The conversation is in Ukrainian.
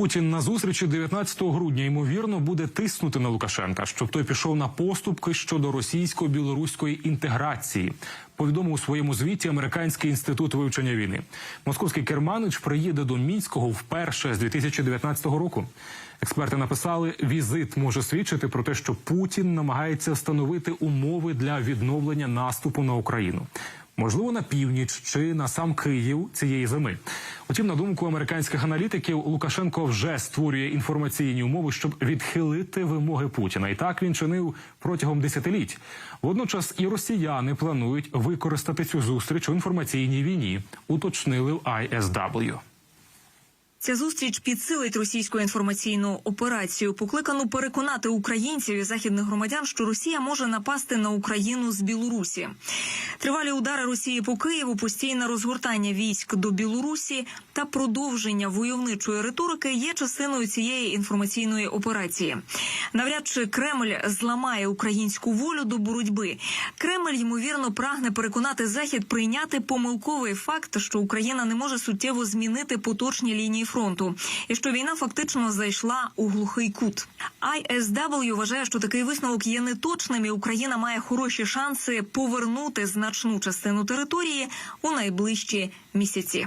Путін на зустрічі 19 грудня ймовірно буде тиснути на Лукашенка, щоб той пішов на поступки щодо російсько-білоруської інтеграції. Повідомив у своєму звіті Американський інститут вивчення війни. Московський керманич приїде до мінського вперше з 2019 року. Експерти написали, візит може свідчити про те, що Путін намагається встановити умови для відновлення наступу на Україну. Можливо, на північ чи на сам Київ цієї зими. Утім, на думку американських аналітиків, Лукашенко вже створює інформаційні умови, щоб відхилити вимоги Путіна. І так він чинив протягом десятиліть. Водночас і росіяни планують використати цю зустріч у інформаційній війні, уточнили в ISW. Ця зустріч підсилить російську інформаційну операцію, покликану переконати українців і західних громадян, що Росія може напасти на Україну з Білорусі. Тривалі удари Росії по Києву, постійне розгортання військ до Білорусі та продовження войовничої риторики є частиною цієї інформаційної операції. Навряд чи Кремль зламає українську волю до боротьби. Кремль ймовірно прагне переконати Захід прийняти помилковий факт, що Україна не може суттєво змінити поточні лінії фронту, і що війна фактично зайшла у глухий кут. ISW вважає, що такий висновок є неточним, і Україна має хороші шанси повернути значну частину території у найближчі місяці.